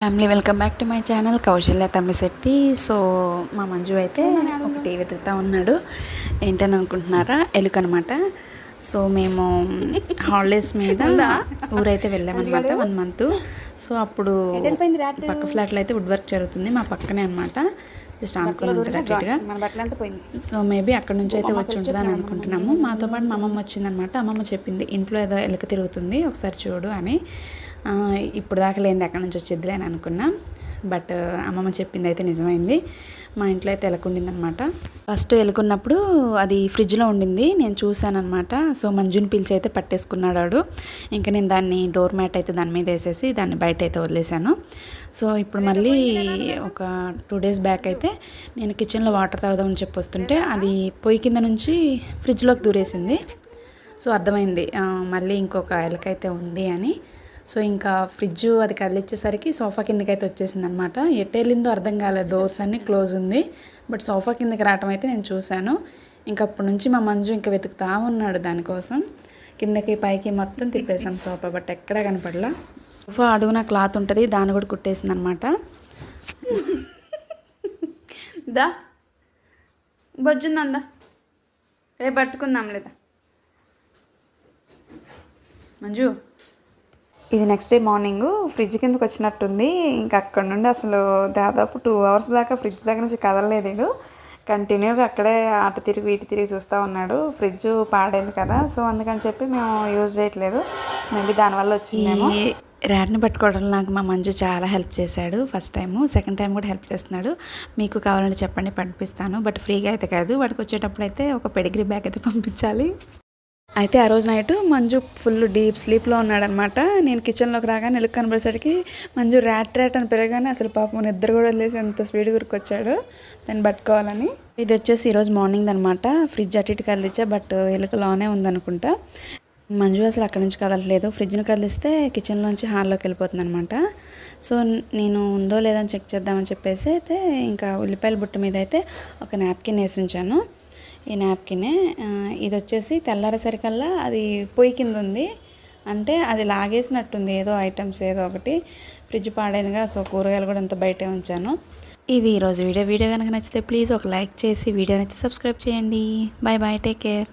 Family welcome back to my channel Kaushalya Tammisetti so మా మంజు అయితే ఒకటి వెతుకుతా ఉన్నాడు ఏంటని అనుకుంటున్నారా? ఎలుక అనమాట సో మేము హాలిడేస్ మీద ఊరైతే వెళ్ళామన్నమాట వన్ మంత్. సో అప్పుడు పక్క ఫ్లాట్లో అయితే వుడ్ వర్క్ జరుగుతుంది మా పక్కనే అనమాట జస్ట్ అనుకుని ఉంటుంది అట్లా సో మేబీ అక్కడ నుంచి అయితే వచ్చి ఉంటుందని అనుకుంటున్నాము. మాతో పాటు మా అమ్మమ్మ వచ్చిందనమాట అమ్మమ్మ చెప్పింది ఇంట్లో ఏదో ఎలుక తిరుగుతుంది ఒకసారి చూడు అని. ఇప్పుడు దాకా లేనిది అక్కడ నుంచి వచ్చిద్దిలే అని అనుకున్నా. బట్ అమ్మమ్మ చెప్పింది అయితే నిజమైంది. మా ఇంట్లో అయితే ఎలుక అనమాట ఫస్ట్ ఎలుకున్నప్పుడు అది ఫ్రిడ్జ్లో ఉండింది. నేను చూశానమాట సో మంజుని పిలిచి అయితే పట్టేసుకున్నాడు వాడు ఇంకా నేను దాన్ని డోర్ మ్యాట్ అయితే దాని మీద వేసేసి దాన్ని బయట అయితే వదిలేశాను. సో ఇప్పుడు మళ్ళీ ఒక టూ డేస్ బ్యాక్ అయితే నేను కిచెన్లో వాటర్ తాగుదామని చెప్పి వస్తుంటే అది పొయ్యి కింద నుంచి ఫ్రిడ్జ్లోకి దూరేసింది. సో అర్థమైంది. మళ్ళీ ఇంకొక ఎలకైతే అయితే ఉంది అని. సో ఇంకా ఫ్రిడ్జ్ అది కదిలిచ్చేసరికి సోఫా కిందకి అయితే వచ్చేసింది అనమాట ఎటు వెళ్ళిందో అర్థం కాలేదు డోర్స్ అన్నీ క్లోజ్ ఉంది. బట్ సోఫా కిందకి రావటం అయితే నేను చూశాను. ఇంకా అప్పటి నుంచి మా మంజు ఇంకా వెతుకుతా ఉన్నాడు దానికోసం. కిందకి పైకి మొత్తం తిప్పేసాం సోఫా బట్ ఎక్కడా కనపడలా. సోఫా అడుగున క్లాత్ ఉంటుంది దాన్ని కూడా కుట్టేసింది అనమాట దా. బొజ్జుందా రేపు పట్టుకుందాం లేదా మంజు. ఇది నెక్స్ట్ డే మార్నింగ్ ఫ్రిడ్జ్ కిందకి వచ్చినట్టుంది. ఇంకా అక్కడ నుండి అసలు దాదాపు టూ అవర్స్ దాకా ఫ్రిడ్జ్ దగ్గర నుంచి కదలలేదు కంటిన్యూగా అక్కడే అటు తిరిగి ఇటు తిరిగి చూస్తూ ఉన్నాడు. ఫ్రిడ్జ్ పాడైంది కదా సో అందుకని చెప్పి మేము యూజ్ చేయట్లేదు. మేబీ దానివల్ల వచ్చిందేమో. ర్యాడ్ని ర్యాట్ని నాకు మా మంజు చాలా హెల్ప్ చేశాడు ఫస్ట్ టైం సెకండ్ టైం కూడా హెల్ప్ చేస్తున్నాడు. మీకు కావాలంటే చెప్పండి పంపిస్తాను. బట్ ఫ్రీగా అయితే కాదు. వాడికి వచ్చేటప్పుడు అయితే ఒక పెడిగ్రీ బ్యాగ్ అయితే పంపించాలి. అయితే ఆ రోజు నైట్ మంజు ఫుల్ డీప్ స్లీప్లో ఉన్నాడనమాట. నేను కిచెన్లోకి రాగానే ఎలుగు కనబడేసరికి మంజు ర్యాట్ ర్యాట్ అని పెరగానే అసలు పాపం నిద్ర కూడా వదిలేసి ఎంత స్పీడ్ వచ్చాడు దాన్ని పట్టుకోవాలని. ఇది వచ్చేసి ఈరోజు మార్నింగ్ అనమాట ఫ్రిడ్జ్ అటు ఇటు కదిలిచ్చా బట్ ఎలుక లోనే ఉందనుకుంటా. మంజు అసలు అక్కడి నుంచి కదలట్లేదు. ఫ్రిడ్జ్ని కదిలిస్తే కిచెన్లోంచి హాల్లోకి వెళ్ళిపోతుంది అనమాట సో నేను ఉందో లేదని చెక్ చేద్దామని చెప్పేసి అయితే ఇంకా ఉల్లిపాయల బుట్ట మీద అయితే ఒక నాప్కిన్ వేసి ఉంచాను. ఈ నాప్కినే ఇది వచ్చేసి తెల్లారేసరికల్లా అది పొయ్యి కింద ఉంది. అంటే అది లాగేసినట్టుంది ఏదో ఐటమ్స్ ఏదో ఒకటి. ఫ్రిడ్జ్ పాడైందిగా సో కూరగాయలు కూడా అంత బయటే ఉంచాను. ఇది ఈరోజు వీడియో. వీడియో కనుక నచ్చితే ప్లీజ్ ఒక లైక్ చేసి వీడియో నచ్చి సబ్స్క్రైబ్ చేయండి. Bye bye take care